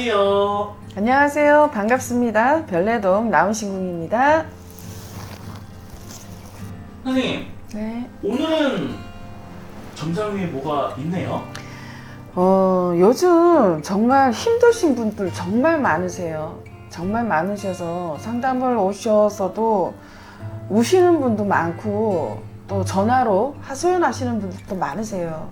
안녕하세요. 안녕하세요. 반갑습니다. 별내동 나은신궁입니다. 선생님, 네. 오늘은 점장 위에 뭐가 있네요? 어, 요즘 정말 힘드신 분들 정말 많으세요. 정말 많으셔서 상담을 오셔서도 우시는 분도 많고 또 전화로 하소연하시는 분들도 많으세요.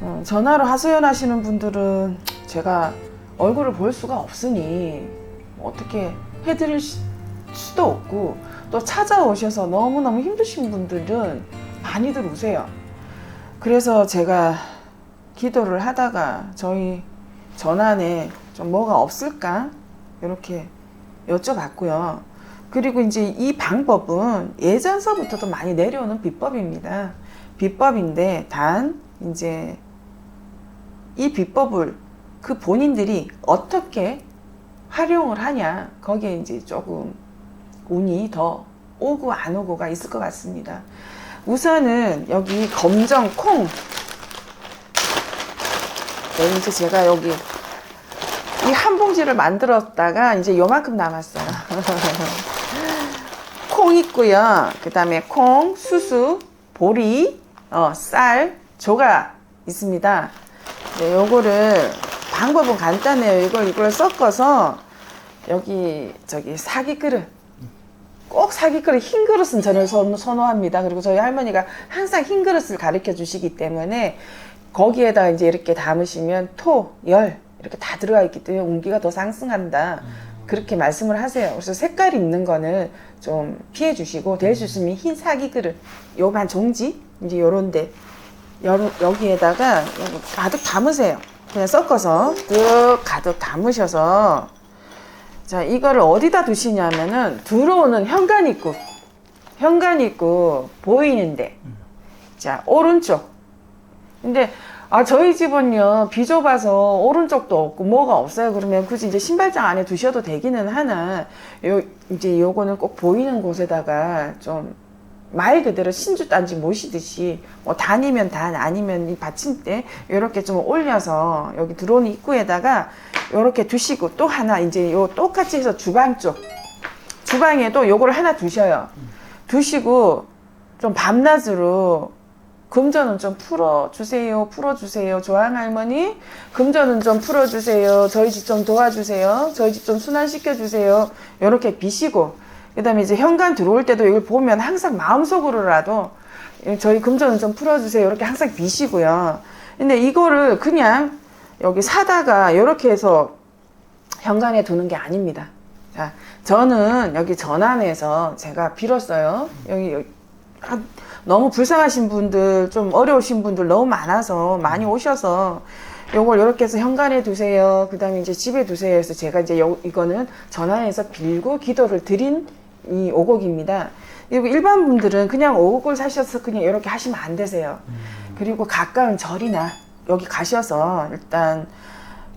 어, 전화로 하소연하시는 분들은 제가 얼굴을 볼 수가 없으니 뭐 어떻게 해드릴 수- 수도 없고 또 찾아오셔서 너무너무 힘드신 분들은 많이들 우세요. 그래서 제가 기도를 하다가 저희 전안에 좀 뭐가 없을까 이렇게 여쭤봤고요. 그리고 이제 이 방법은 예전서부터도 많이 내려오는 비법입니다. 비법인데 단 이제 이 비법을 그 본인들이 어떻게 활용을 하냐 거기에 이제 조금 운이 더 오고 안 오고가 있을 것 같습니다. 우선은 여기 검정 콩 네, 이제 제가 여기 이 한 봉지를 만들었다가 이제 요만큼 남았어요. 콩 있고요. 그 다음에 콩, 수수, 보리, 어, 쌀, 조가 있습니다. 네, 요거를 방법은 간단해요. 이걸 이걸 섞어서 여기 저기 사기 그릇 꼭 사기 그릇 흰 그릇은 저는 선- 선호합니다. 그리고 저희 할머니가 항상 흰 그릇을 가르쳐 주시기 때문에 거기에다 이제 이렇게 담으시면 토, 열 이렇게 다 들어가 있기 때문에 운기가 더 상승한다. 그렇게 말씀을 하세요. 그래서 색깔 있는 거는 좀 피해 주시고 될 수 있으면 흰 사기 그릇 요만 종지 이제 요런데 여기에다가 여기 가득 담으세요. 그냥 섞어서 쓱 가득 담으셔서. 자 이거를 어디다 두시냐면은 들어오는 현관 입구 현관 입구 보이는데. 자 오른쪽. 근데 아 저희 집은요 비좁아서 오른쪽도 없고 뭐가 없어요. 그러면 굳이 이제 신발장 안에 두셔도 되기는 하나. 요 이제 요거는 꼭 보이는 곳에다가 좀 말 그대로 신주 단지 모시듯이 뭐 단이면 단 아니면 이 받침대 이렇게 좀 올려서 여기 들어오는 입구에다가 이렇게 두시고 또 하나 이제 요 똑같이 해서 주방 쪽 주방에도 요거를 하나 두셔요. 두시고 좀 밤낮으로 금전은 좀 풀어주세요 풀어주세요. 조항 할머니 금전은 좀 풀어주세요. 저희 집 좀 도와주세요. 저희 집 좀 순환시켜주세요. 이렇게 비시고 그 다음에 이제 현관 들어올 때도 이걸 보면 항상 마음속으로라도 예, 저희 금전은 좀 풀어주세요 이렇게 항상 비시고요 근데 이거를 그냥 여기 사다가 이렇게 해서 현관에 두는 게 아닙니다 자 저는 여기 전안에서 제가 빌었어요 여기, 여기 아, 너무 불쌍하신 분들 좀 어려우신 분들 너무 많아서 많이 오셔서 요걸 이렇게 해서 현관에 두세요. 그 다음에 이제 집에 두세요. 해서 제가 이제 요, 이거는 전화해서 빌고 기도를 드린 이 오곡입니다. 그리고 일반 분들은 그냥 오곡을 사셔서 그냥 이렇게 하시면 안 되세요. 그리고 가까운 절이나 여기 가셔서 일단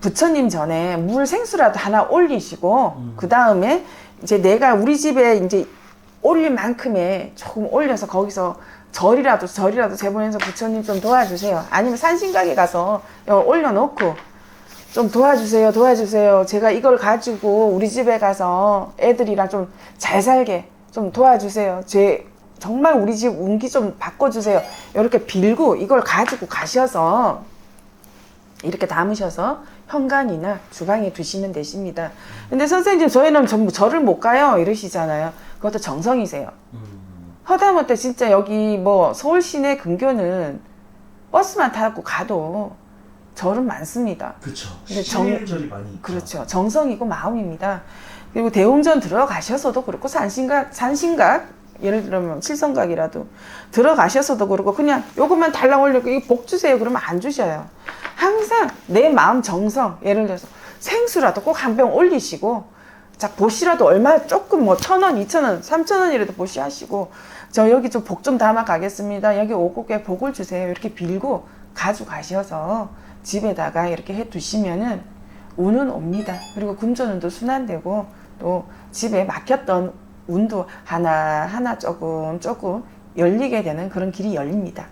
부처님 전에 물 생수라도 하나 올리시고 그 다음에 이제 내가 우리 집에 이제 올릴 만큼의 조금 올려서 거기서 절이라도 절이라도 재보내서 부처님 좀 도와주세요. 아니면 산신각에 가서 올려놓고 좀 도와주세요, 도와주세요. 제가 이걸 가지고 우리 집에 가서 애들이랑 좀 잘 살게 좀 도와주세요. 제 정말 우리 집 운기 좀 바꿔주세요. 이렇게 빌고 이걸 가지고 가셔서 이렇게 담으셔서 현관이나 주방에 두시면 되십니다. 근데 선생님 저희는 전부 절을 못 가요 이러시잖아요. 그것도 정성이세요. 허다못해 진짜 여기 뭐 서울 시내 근교는 버스만 타고 가도 절은 많습니다. 정- 신일절이 많이 있죠. 그렇죠. 정성이고 마음입니다. 그리고 대웅전 들어가셔서도 그렇고 산신각, 산신각 예를 들면 칠성각이라도 들어가셔서도 그렇고 그냥 요것만 달랑 올리고 이거 복 주세요 그러면 안 주셔요. 항상 내 마음 정성 예를 들어서 생수라도 꼭 한 병 올리시고 자 보시라도 얼마 조금 뭐 천 원, 이천 원, 삼천 원이라도 보시 하시고 저 여기 좀 복좀 담아 가겠습니다. 여기 오곡에 복을 주세요. 이렇게 빌고 가져가셔서 집에다가 이렇게 해 두시면은 운은 옵니다. 그리고 금전운도 순환되고 또 집에 막혔던 운도 하나 하나 조금 조금 열리게 되는 그런 길이 열립니다.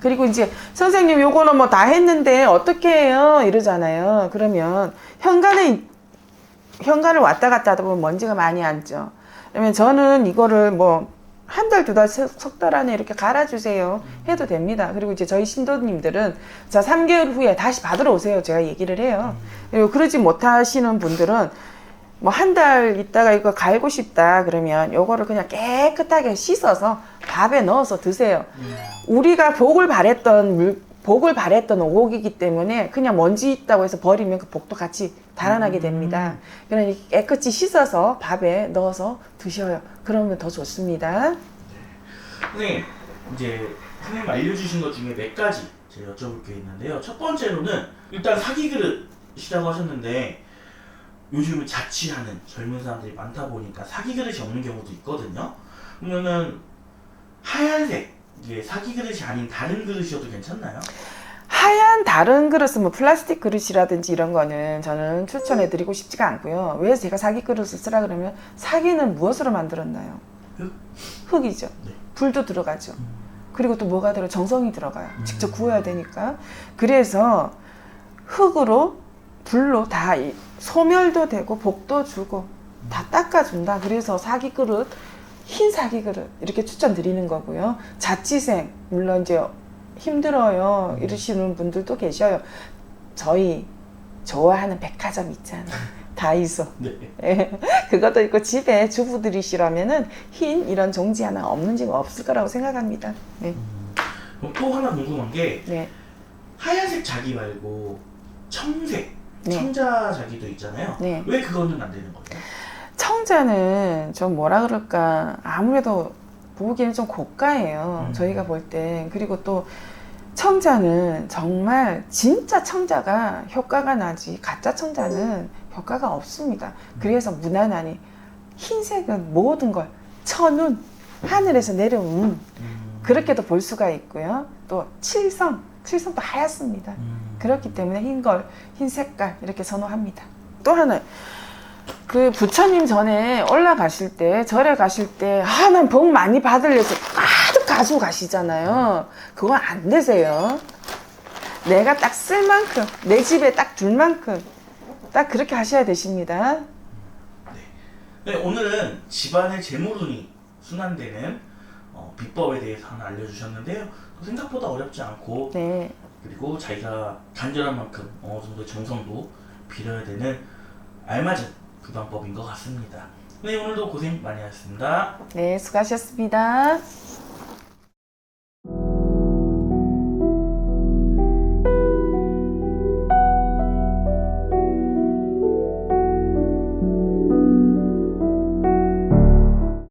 그리고 이제 선생님 요거는 뭐 다 했는데 어떻게 해요? 이러잖아요. 그러면 현관에 현관을 왔다 갔다 하다 보면 먼지가 많이 앉죠. 그러면 저는 이거를 뭐 한 달, 두 달, 석 달 안에 이렇게 갈아주세요. 해도 됩니다. 그리고 이제 저희 신도님들은 자, 3개월 후에 다시 받으러 오세요. 제가 얘기를 해요. 그리고 그러지 못하시는 분들은 뭐 한 달 있다가 이거 갈고 싶다 그러면 요거를 그냥 깨끗하게 씻어서 밥에 넣어서 드세요. 우리가 복을 바랬던 물, 복을 바랬던 오곡이기 때문에 그냥 먼지 있다고 해서 버리면 그 복도 같이 달아나게 됩니다. 그러니 깨끗이 씻어서 밥에 넣어서 드셔요. 그러면 더 좋습니다. 선생님 이제 선생님 알려주신 것 중에 몇 가지 제가 여쭤볼 게 있는데요. 첫 번째로는 일단 사기 그릇이라고 하셨는데 요즘은 자취하는 젊은 사람들이 많다 보니까 사기 그릇이 없는 경우도 있거든요. 그러면은 하얀색 이게 사기 그릇이 아닌 다른 그릇이어도 괜찮나요? 하얀 다른 그릇은 뭐 플라스틱 그릇이라든지 이런 거는 저는 추천해 드리고 싶지가 않고요. 왜 제가 사기 그릇을 쓰라 그러면 사기는 무엇으로 만들었나요? 흙? 흙이죠. 네. 불도 들어가죠. 그리고 또 뭐가 들어? 정성이 들어가요. 직접 구워야 되니까. 그래서 흙으로 불로 다 이- 소멸도 되고 복도 주고 다 닦아준다. 그래서 사기 그릇, 흰 사기 그릇 이렇게 추천드리는 거고요. 자취생 물론 이제 힘들어요 이러시는 분들도 계셔요. 저희 좋아하는 백화점 있잖아요. 다이소. 네. 예, 그것도 있고 집에 주부들이시라면은 흰 이런 종지 하나 없는지 없을 거라고 생각합니다. 네, 그럼 또 하나 궁금한 게 네, 하얀색 자기 말고 청색 네. 청자 자기도 있잖아요. 네. 왜 그거는 안 되는 거예 요? 청자는 좀 뭐라 그럴까 아무래도 보기에는 좀 고가예요. 음. 저희가 볼 때 그리고 또 청자는 정말 진짜 청자가 효과가 나지 가짜 청자는 효과가 없습니다. 그래서 무난하니 흰색은 모든 걸 천운 하늘에서 내려온 음. 그렇게도 볼 수가 있고요. 또 칠성, 칠성도 하얗습니다. 음. 그렇기 때문에 흰 걸, 흰 색깔 이렇게 선호합니다. 또 하나, 그 부처님 전에 올라가실 때, 절에 가실 때, 아, 난 복 많이 받으려서 가득 가지고 가시잖아요. 그건 안 되세요. 내가 딱 쓸 만큼, 내 집에 딱 둘 만큼, 딱 그렇게 하셔야 되십니다. 네, 오늘은 집안의 재물운이 순환되는 어, 비법에 대해서 하나 알려주셨는데요. 생각보다 어렵지 않고 네. 그리고 자기가 간절한 만큼 어느 정도 정성도 빌어야 되는 알맞은 그 방법인 것 같습니다. 네, 오늘도 고생 많이 하셨습니다. 네, 수고하셨습니다.